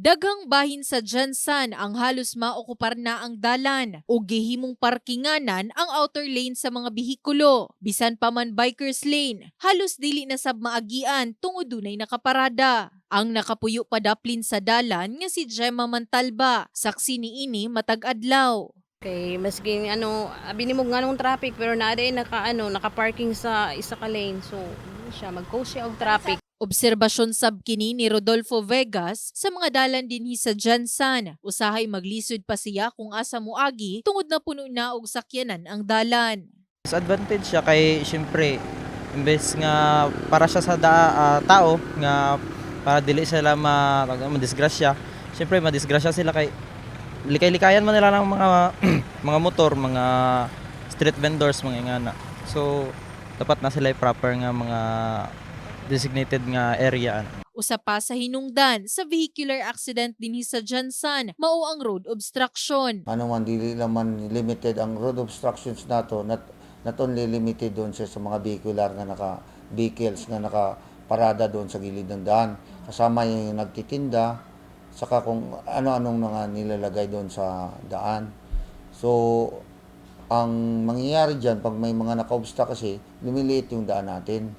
Daghang bahin sa Jansan ang halos maokupar na ang dalan o gihimong parkinganan ang outer lane sa mga bihikulo. Bisan pa man bikers lane, halos dili na sab maagian tungod dunay nakaparada. Ang nakapuyo padaplin sa dalan nga si Gemma Mantalba, saksi ni ini matag adlaw. Kay maski ano, abini mo nga nung traffic pero day naka ano, naka-parking sa isa ka lane. So, siya mag-cause siya og traffic. Obserbasyon sab kini ni Rodolfo Vegas sa mga dalan dinhi sa Jansan. Usahay maglisod pa siya kung asa moagi tungod na puno na og sakyanan ang dalan. Disadvantage siya kay syempre imbes nga para siya sa da, ah, tao nga para dili sila ma madisgrasya. Syempre madisgrasya sila kay likay-likayan man nila ng mga mga motor, mga street vendors, mga ingana. So dapat na sila proper nga mga designated nga area. Usa pa sa hinungdan sa vehicular accident dinhi sa Jansan, mao ang road obstruction. ano man dili naman limited ang road obstructions nato not not only limited doon sa, sa mga vehicular nga naka vehicles nga naka parada doon sa gilid ng daan kasama yung nagtitinda saka kung ano-anong mga nilalagay doon sa daan so ang mangyayari diyan pag may mga naka-obstruct kasi lumiliit yung daan natin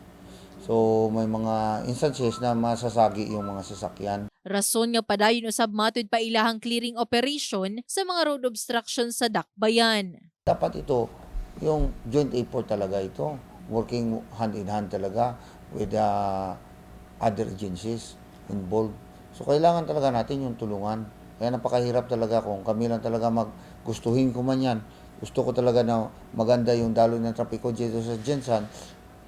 so may mga instances na masasagi yung mga sasakyan. Rason nga padayon usab matud pa ilahang clearing operation sa mga road obstruction sa Dakbayan. dapat ito yung joint effort talaga ito. Working hand in hand talaga with the other agencies involved. So kailangan talaga natin yung tulungan. Kaya napakahirap talaga kung kami lang talaga maggustuhin ko man yan. Gusto ko talaga na maganda yung daloy ng trapiko dito sa Jensan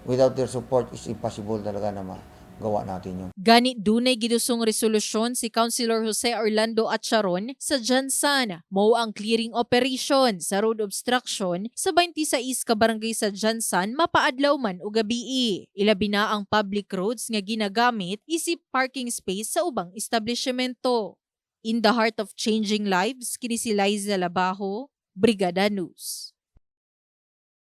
without their support is impossible talaga na magawa natin yun Gani dunay gidusong resolusyon si Councilor Jose Orlando Atcharon sa Jansan. Mao ang clearing operation sa road obstruction sa 26 ka barangay sa Jansan mapaadlaw man o gabii. Ilabi na ang public roads nga ginagamit isip parking space sa ubang establishmento. In the heart of changing lives, kini si Liza Labajo, Brigada News.